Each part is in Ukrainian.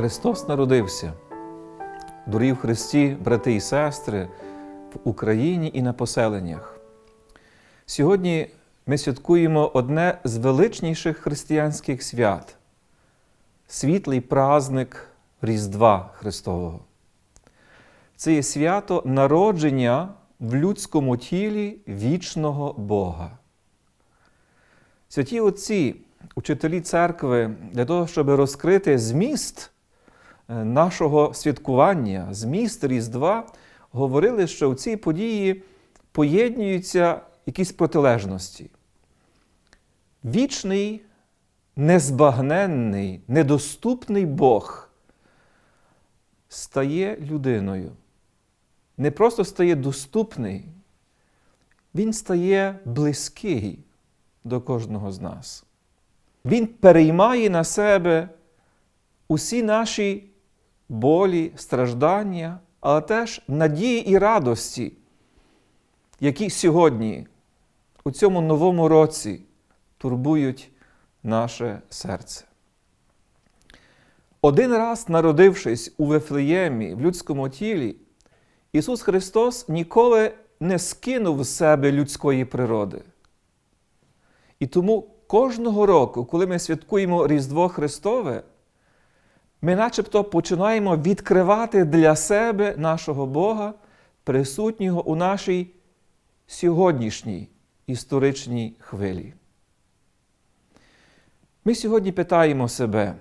Христос народився. Дорогі в Христі, брати і сестри, в Україні і на поселеннях. Сьогодні ми святкуємо одне з величніших християнських свят світлий праздник Різдва Христового. Це є свято народження в людському тілі вічного Бога. Святі Отці, учителі церкви, для того, щоб розкрити зміст нашого святкування, зміст Різдва, говорили, що в цій події поєднуються якісь протилежності. Вічний, незбагненний, недоступний Бог стає людиною. Не просто стає доступний, Він стає близький до кожного з нас. Він переймає на себе усі наші болі, страждання, але теж надії і радості, які сьогодні, у цьому новому році, турбують наше серце. Один раз, народившись у Вифлеємі в людському тілі, Ісус Христос ніколи не скинув з себе людської природи. І тому кожного року, коли ми святкуємо Різдво Христове, ми начебто починаємо відкривати для себе нашого Бога, присутнього у нашій сьогоднішній історичній хвилі. Ми сьогодні питаємо себе,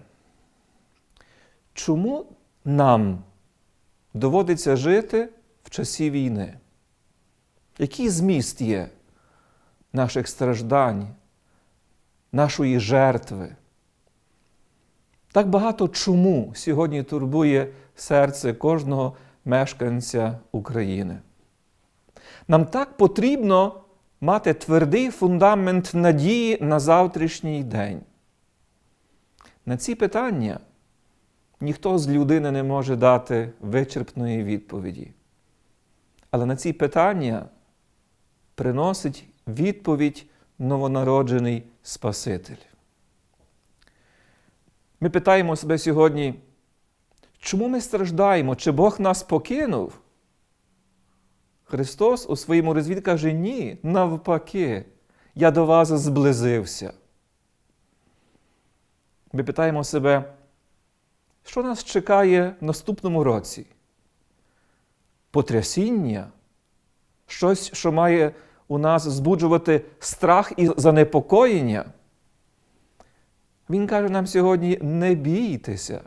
чому нам доводиться жити в часі війни? Який зміст є наших страждань, нашої жертви? Так багато чому сьогодні турбує серце кожного мешканця України. Нам так потрібно мати твердий фундамент надії на завтрашній день. На ці питання ніхто з людини не може дати вичерпної відповіді. Але на ці питання приносить відповідь новонароджений Спаситель. Ми питаємо себе сьогодні, чому ми страждаємо? Чи Бог нас покинув? Христос у своєму розвід каже, ні, навпаки, я до вас зблизився. Ми питаємо себе, що нас чекає в наступному році? Потрясіння? Щось, що має у нас збуджувати страх і занепокоєння? Він каже нам сьогодні: не бійтеся,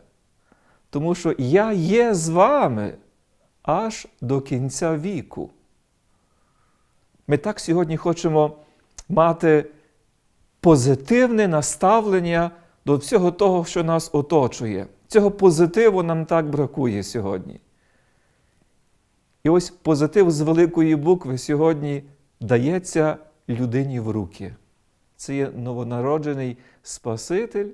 тому що я є з вами аж до кінця віку. Ми так сьогодні хочемо мати позитивне наставлення до всього того, що нас оточує. Цього позитиву нам так бракує сьогодні. І ось позитив з великої букви сьогодні дається людині в руки. Це є новонароджений Спаситель,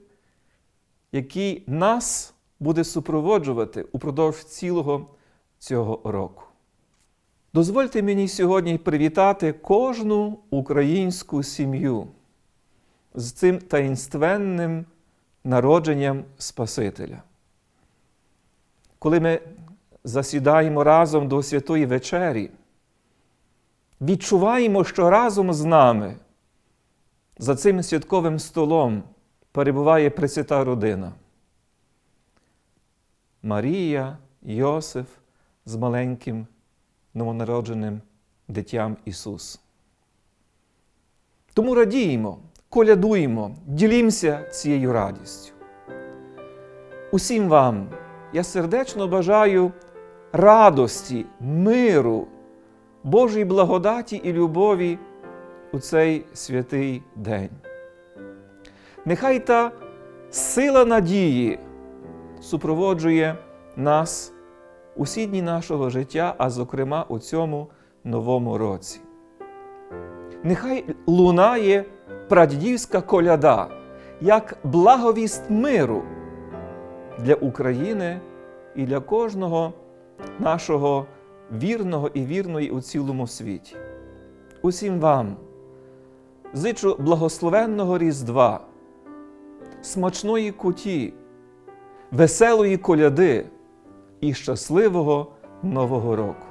який нас буде супроводжувати упродовж цілого цього року. Дозвольте мені сьогодні привітати кожну українську сім'ю з цим таїнственним народженням Спасителя. Коли ми засідаємо разом до Святої Вечері, відчуваємо, що разом з нами за цим святковим столом перебуває Пресвята родина. Марія, Йосиф з маленьким новонародженим дитям Ісус. Тому радіємо, колядуємо, ділімося цією радістю. Усім вам я сердечно бажаю радості, миру, Божої благодаті і любові у цей святий день. Нехай та сила надії супроводжує нас усі дні нашого життя, а зокрема у цьому новому році. Нехай лунає прадідівська коляда, як благовість миру для України і для кожного нашого вірного і вірної у цілому світі. Усім вам зичу благословенного Різдва, смачної куті, веселої коляди і щасливого Нового року.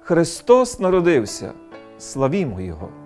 Христос народився, славімо Його!